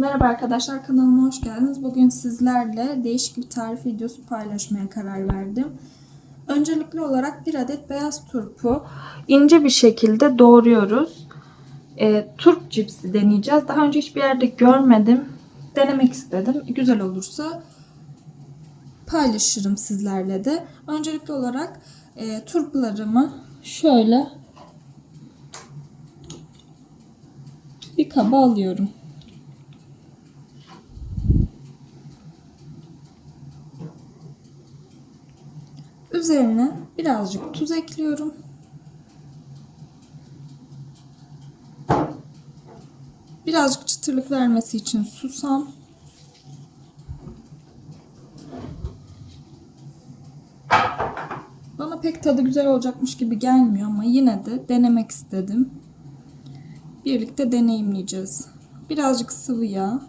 Merhaba arkadaşlar kanalıma hoş geldiniz. Bugün sizlerle değişik bir tarif videosu paylaşmaya karar verdim. Öncelikli olarak bir adet beyaz turpu ince bir şekilde doğruyoruz. E, turp cipsi deneyeceğiz. Daha önce hiçbir yerde görmedim. Denemek istedim. Güzel olursa paylaşırım sizlerle de. Öncelikli olarak e, turplarımı şöyle bir kaba alıyorum. Üzerine birazcık tuz ekliyorum. Birazcık çıtırlık vermesi için susam. Bana pek tadı güzel olacakmış gibi gelmiyor ama yine de denemek istedim. Birlikte deneyimleyeceğiz. Birazcık sıvı yağ.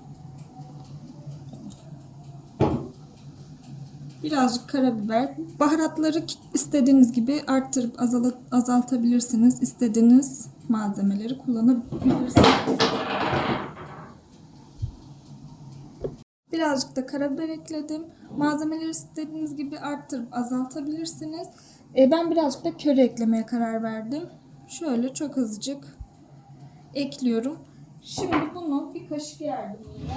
Birazcık karabiber. Baharatları istediğiniz gibi arttırıp azalt- azaltabilirsiniz. İstediğiniz malzemeleri kullanabilirsiniz. Birazcık da karabiber ekledim. Malzemeleri istediğiniz gibi arttırıp azaltabilirsiniz. E, ben birazcık da köri eklemeye karar verdim. Şöyle çok azıcık ekliyorum. Şimdi bunu bir kaşık yardımıyla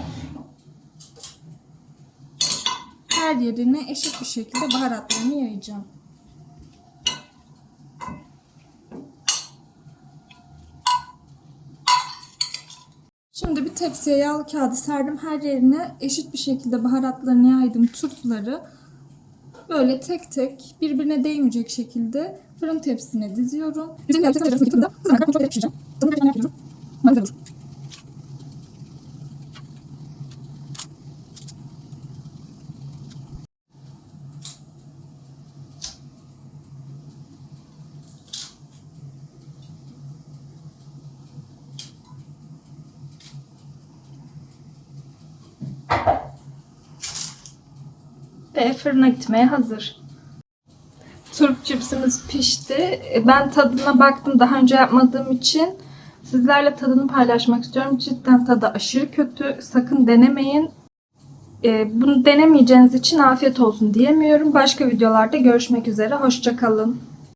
her yerine eşit bir şekilde baharatlarını yayacağım. Şimdi bir tepsiye yağlı kağıdı serdim. Her yerine eşit bir şekilde baharatlarını yaydım. Turpları böyle tek tek birbirine değmeyecek şekilde fırın tepsisine diziyorum. Yıkadığımda kızana kadar kontrol pişireceğim. Tadını bir yapıyorum. Güzel olur. Ve fırına gitmeye hazır. Turp cipsimiz pişti. Ben tadına baktım daha önce yapmadığım için. Sizlerle tadını paylaşmak istiyorum. Cidden tadı aşırı kötü. Sakın denemeyin. Ee, Bunu denemeyeceğiniz için afiyet olsun diyemiyorum. Başka videolarda görüşmek üzere. Hoşçakalın.